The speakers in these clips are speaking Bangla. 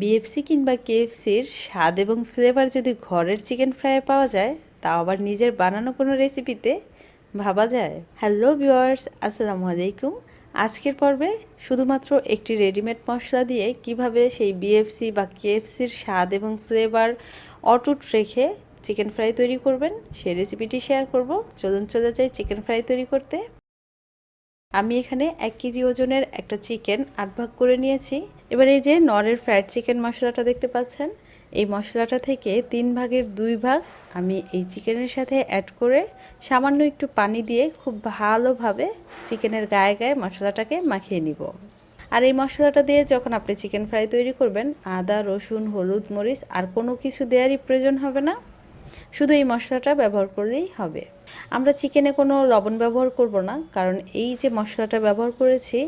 বিএফসি কিংবা কেএফসির স্বাদ এবং ফ্লেভার যদি ঘরের চিকেন ফ্রাই পাওয়া যায়, তাও আবার নিজের বানানো কোনো রেসিপিতে ভাবা যায়। হ্যালো ভিউয়ার্স আসসালামু আলাইকুম। আজকের পর্বে শুধুমাত্র একটি রেডিমেড মশলা দিয়ে কীভাবে সেই বিএফসি বা কেএফসির স্বাদ এবং ফ্লেভার অটুট রেখে চিকেন ফ্রাই তৈরি করবেন, সেই রেসিপিটি শেয়ার করব। চলুন চলে যাই চিকেন ফ্রাই তৈরি করতে। আমি এখানে এক কেজি ওজনের একটা চিকেন আট ভাগ করে নিয়েছি। এবার এই যে নরের ফ্রাইড চিকেন মশলাটা দেখতে পাচ্ছেন, এই মশলাটা থেকে তিন ভাগের দুই ভাগ আমি এই চিকেনের সাথে অ্যাড করে সামান্য একটু পানি দিয়ে খুব ভালোভাবে চিকেনের গায়ে গায়ে মশলাটাকে মাখিয়ে নিব। আর এই মশলাটা দিয়ে যখন আপনি চিকেন ফ্রাই তৈরি করবেন, আদা, রসুন, হলুদ, মরিচ আর কোনো কিছু দেওয়ারই প্রয়োজন হবে না। শুধু এই মশলাটা ব্যবহার করলেই হবে। আমরা চিকেনে কোনো লবণ ব্যবহার করব না, কারণ এই যে মশলাটা ব্যবহার করেছি,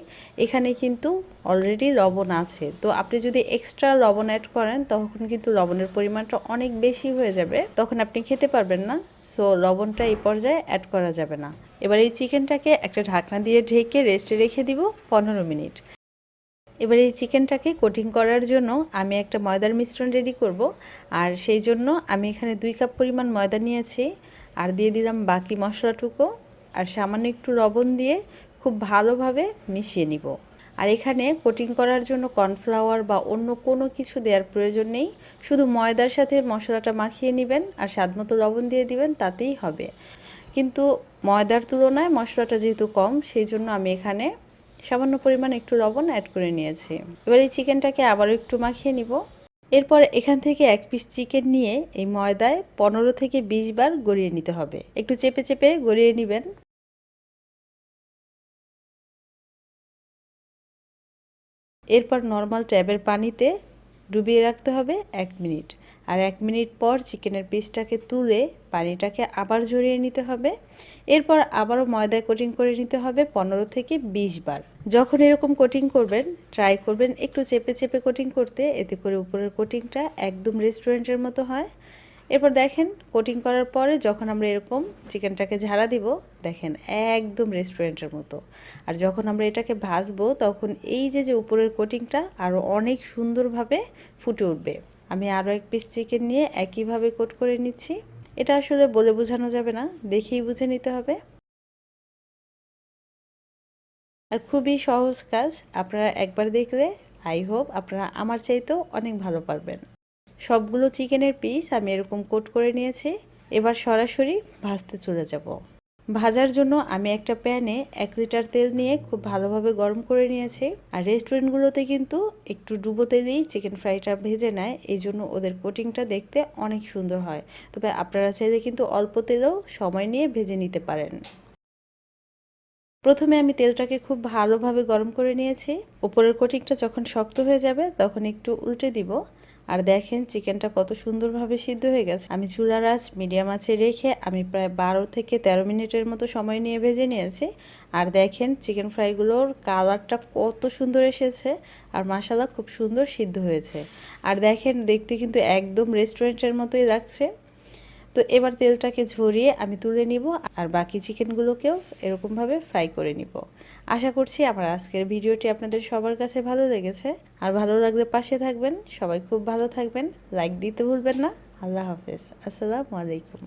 এখানে কিন্তু অলরেডি লবণ আছে। তো আপনি যদি এক্সট্রা লবণ অ্যাড করেন, তখন কিন্তু লবণের পরিমাণটা অনেক বেশি হয়ে যাবে। তখন আপনি খেতে পারবেন না সো লবণটা এই পর্যায়ে অ্যাড করা যাবে না। এবার এই চিকেনটাকে একটা ঢাকনা দিয়ে ঢেকে রেস্টে রেখে দিব পনেরো মিনিট। এবার এই চিকেনটাকে কোটিং করার জন্য আমি একটা ময়দার মিশ্রণ রেডি করব। আর সেই জন্য আমি এখানে দুই কাপ পরিমাণ ময়দা নিয়েছি। আর দিয়ে দিলাম বাকি মশলাটুকু। আর সামান্য একটু লবণ দিয়ে খুব ভালোভাবে মিশিয়ে নিব। আর এখানে কোটিং করার জন্য কর্নফ্লাওয়ার বা অন্য কোনো কিছু দেওয়ার প্রয়োজন নেই। শুধু ময়দার সাথে মশলাটা মাখিয়ে নেবেন আর স্বাদমতো লবণ দিয়ে দিবেন, তাতেই হবে। কিন্তু ময়দার তুলনায় মশলাটা যেহেতু কম, সেই জন্য আমি এখানে সামান্য পরিমাণ একটু লবণ অ্যাড করে নিয়েছি। এবার এই চিকেনটাকে আবারও একটু মাখিয়ে নিব। এরপর এখান থেকে এক পিস চিকেন নিয়ে এই ময়দায় পনেরো থেকে বিশ বার গড়িয়ে নিতে হবে। একটু চেপে চেপে গড়িয়ে নেবেন। এরপর নর্মাল ট্যাবের পানিতে ডুবিয়ে রাখতে হবে এক মিনিট। আর এক মিনিট পর চিকেনের পিসটাকে তুলে পানিটাকে আবার ঝরিয়ে নিতে হবে। এরপর আবারও ময়দায় কোটিং করে নিতে হবে পনেরো থেকে বিশ বার। যখন এরকম কোটিং করবেন ট্রাই করবেন একটু চেপে চেপে কোটিং করতে। এতে করে উপরের কোটিংটা একদম রেস্টুরেন্টের মতো হয়। এরপর দেখেন কোটিং করার পরে যখন আমরা এরকম চিকেনটাকে ঝাড়া দিব, দেখেন একদম রেস্টুরেন্টের মতো। আর যখন আমরা এটাকে ভাজবো, তখন এই যে যে উপরের কোটিংটা আরও অনেক সুন্দরভাবে ফুটে উঠবে। আমি আরও এক পিস চিকেন নিয়ে একইভাবে কোট করে নিচ্ছি। এটা আসলে বলে বোঝানো যাবে না, দেখেই বুঝে নিতে হবে। আর খুবই সহজ কাজ, আপনারা একবার দেখলে আই হোপ আপনারা আমার চাইতেও অনেক ভালো পারবেন। সবগুলো চিকেনের পিস আমি এরকম কোট করে নিয়েছি, এবার সরাসরি ভাজতে চলে যাব। ভাজার জন্য আমি একটা প্যানে এক লিটার তেল নিয়ে খুব ভালোভাবে গরম করে নিয়েছি। আর রেস্টুরেন্টগুলোতে কিন্তু একটু ডুবো তেলেই চিকেন ফ্রাইটা ভেজে নেয়, এই জন্য ওদের কোটিংটা দেখতে অনেক সুন্দর হয়। তবে আপনারা চাইলে কিন্তু অল্প তেলেও সময় নিয়ে ভেজে নিতে পারেন। প্রথমে আমি তেলটাকে খুব ভালোভাবে গরম করে নিয়েছি। উপরের কোটিংটা যখন শক্ত হয়ে যাবে, তখন একটু উল্টে দিব। আর দেখেন চিকেনটা কত সুন্দরভাবে সিদ্ধ হয়ে গেছে। আমি চুলার আঁচ মিডিয়াম আছে রেখে আমি প্রায় বারো থেকে ১৩ মিনিটের মতো সময় নিয়ে ভেজে নিয়েছি। আর দেখেন চিকেন ফ্রাইগুলোর কালারটা কত সুন্দর এসেছে আর মশালা খুব সুন্দর সিদ্ধ হয়েছে। আর দেখেন দেখতে কিন্তু একদম রেস্টুরেন্টের মতোই লাগছে। তো এবার তেলটাকে ঝরিয়ে আমি তুলে নিব আর বাকি চিকেনগুলোকেও এরকমভাবে ফ্রাই করে নিব। আশা করছি আমার আজকের ভিডিওটি আপনাদের সবার কাছে ভালো লেগেছে। আর ভালো লাগলে পাশে থাকবেন। সবাই খুব ভালো থাকবেন। লাইক দিতে ভুলবেন না। আল্লাহ হাফেজ। আসসালামু আলাইকুম।